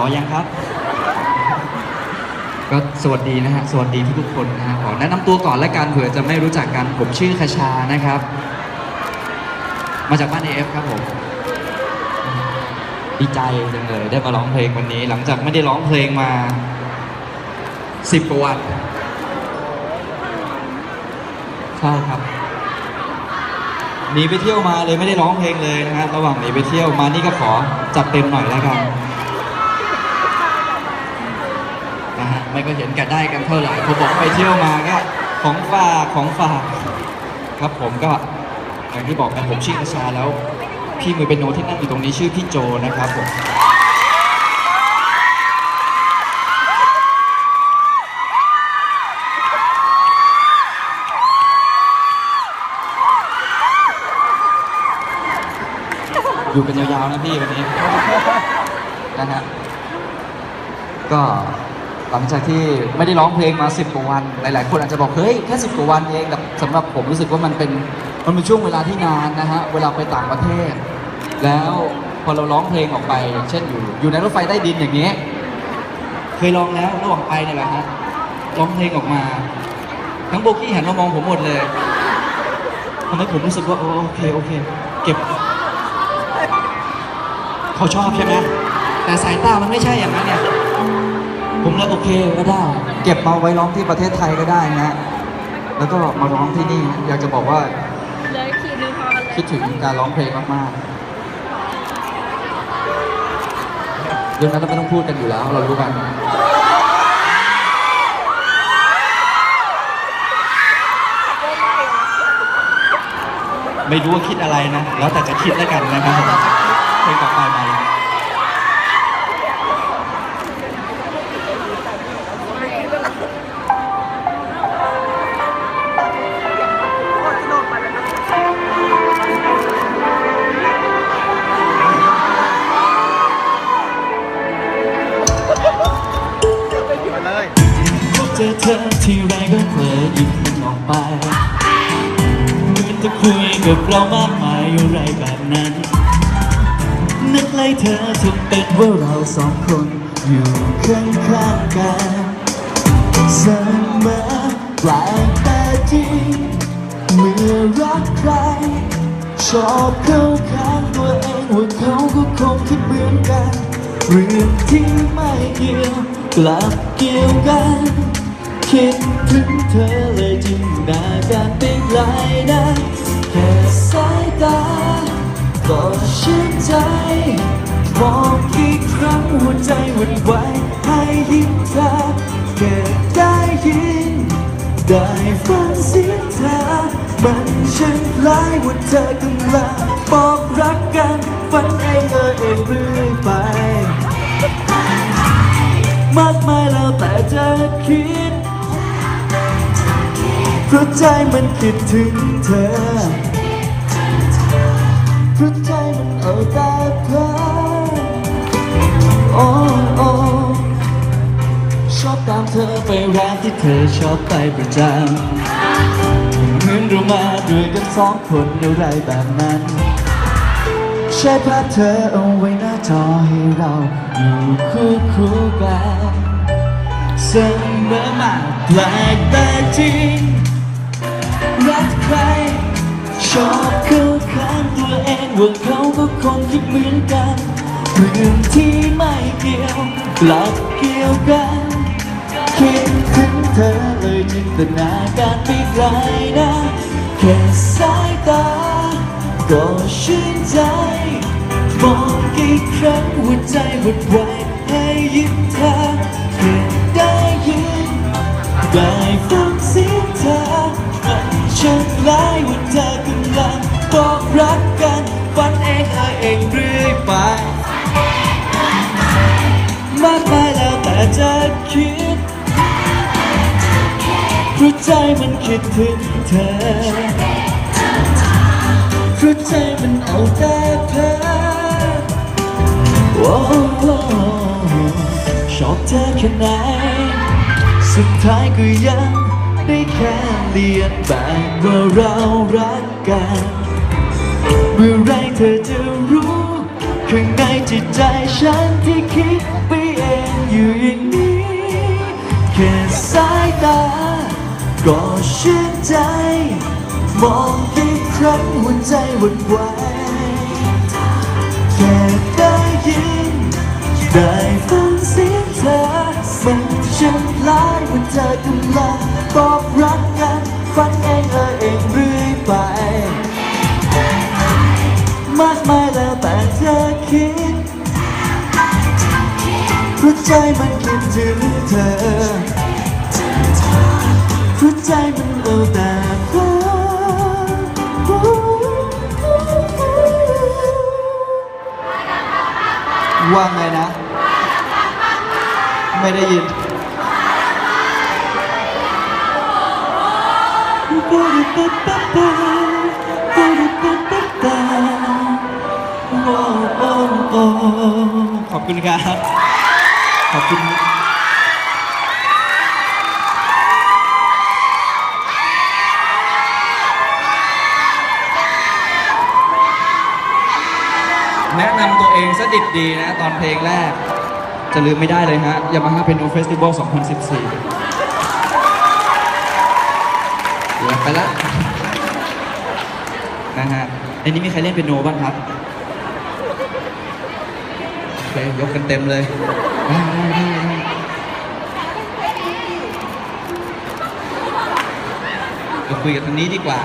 พอยังครับ ก็สวัสดีนะฮะ สวัสดีทุกๆคนนะฮะ ขอแนะนำตัวก่อนละกันเผื่อจะไม่รู้จักกัน ผมชื่อคชานะครับ มาจากบ้านเอฟครับผม ดีใจจังเลย ได้มาร้องเพลงวันนี้ หลังจากไม่ได้ร้องเพลงมาสิบกว่าวันใช่ครับหนีไปเที่ยวมาเลยไม่ได้ร้องเพลงเลยนะฮะระหว่างหนีไปเที่ยวมานี่ก็ขอจัดเต็มหน่อยแล้วกันนะฮะ ไม่ก็เห็นกันได้กันเท่าไหร่ผมบอกไปเที่ยวมาก็ของฝากของฝากครับผมก็อย่างที่บอกกันผมชื่อกระชาแล้ว พี่มือเป็นโนที่นั่งอยู่ตรงนี้ชื่อพี่โจนะครับผมอยู่กันยาวๆนะพี่วันนี้นะฮะก็ หลังจากที่ไม่ได้ร้องเพลงมา 10กว่าวัน หลาย ๆ คนอาจจะบอกเฮ้ยแค่10กว่าวันเองแต่สำหรับผมรู้สึกว่ามันเป็นมันเป็นช่วงเวลาที่นานนะฮะเวลาไปต่างประเทศ แล้วพอเราร้องเพลงออกไป เช่นอยู่อยู่ในรถไฟใต้ดินอย่างเงี้ยเคยร้องแล้วระหว่างไปเนี่ยแหละฮะร้องเพลงออกมา ทั้งโบกี้หันมามองผมหมดเลยทำให้ผมรู้สึกว่าโอโอเคโอเค เก็บ เขาชอบใช่ไหมแต่สายตามันไม่ใช่อย่างนั้นเนี่ย ผมเลยโอเคก็ได้ เก็บมาไว้ร้องที่ประเทศไทยก็ได้นะ แล้วก็มาร้องที่นี่ อยากจะบอกว่าเหลยขีดหนึ่งพอกันเลยคิดถึงการร้องเพลงมากๆเรื่องนั้นเราไม่ต้องพูดกันอยู่แล้ว เรารู้กันไม่รู้ว่าคิดอะไรนะ แล้วแต่จะคิดแล้วกันนะครับผมเพลงต่อไปมาเลยม เจอเธอที่ไรก็เผลอหยิบมันออกไปเหมือนจะคุยกับเรามากมายอะไรแบบนั้น นึกไล่เธอทำเป็นว่าเราสองคน อยู่ข้างข้างๆกันเสมอแปลกแต่จริงเมื่อรักใคร ชอบเข้าข้างตัวเองว่าเขาก็คงคิดเหมือนกันเรื่องที่ไม่เกี่ยวกลับเกี่ยวกัน คิดถึงเธอเลยจินตนาการไปไกลนะแค่สายตาก็ชื่นใจ มองกี่ครั้งหัวใจวั่นไหวให้ยิ้มเธอแค่ได้ยิน ได้ฟังเสียงเธอมันช่างคล้ายว่าเธอกำลังบอกรักกัน ฝันเองเออเองเรื่อยไป มากมายแล้วแต่จะคิด เพราะใจมันคิดถึงเธอ เพราะใจมันเอาแต่เธอโอ้โอ้ชอบตามเธอไปร้านที่เธอชอบไปประจำเหมือนเรามาด้วยกันสองคนอะไรแบบนั้นใช้ภาพเธอเอาไว้หน้าจอให้เราอยู่คู่คู่กันเสมอมาแปลกแต่จริง รักใคร ชอบเข้าข้างตัวเองว่าเขาก็คงคิดเหมือนกันเรื่องที่ไม่เกี่ยวกลับเกี่ยวกัน คิดถึงเธอเลยจินตนาการไปไกลนะแค่สายตา ก็ชื่นใจ มองกี่ครั้งหัวใจหวั่นไหวให้ยิ้มเธอแค่ได้ยินได้ฟั ช่างคล้ายว่าเธอกำลังบอกรักกันฝันเองเออเองเรื่อยไป มากมายแล้วแต่จะคิดเพราะใจมันคิดถึงเธอเพราะใจมันเอาแต่เธอโอ้โหชอบเธอแค่ไหน สุดท้ายก็ยัง ได้แค่เลียนแบบว่าเรารักกัน เมื่อไรเธอจะรู้ข้างในจิตใจฉันที่คิดไปเองอยู่อย่างนี้ แค่สายตา ก็ชื่นใจ มองกี่ครั้งหัวใจวันไหวแค่ได้ยินได้ มากมายแล้วแต่เธอคิดเพราะใจมันคิดถึงเธอเพราะใจมันเอาแต่ฝันว่าไงนะ ไม่ได้ยินขอบ คุณครับ ขอบคุณแนะนำตัวเองซะดิบดีนะ ตอนเพลงแรก จะลืมไม่ได้เลยฮะ Yamaha Piano Festival 2014เดี๋ยวไปละนะฮะในนี้มีใครเล่นเปียโนบ้างครับ โอเคยกกันเต็มเลยได้ได้ได้ได้เราคุยกันทางนี้ดีกว่า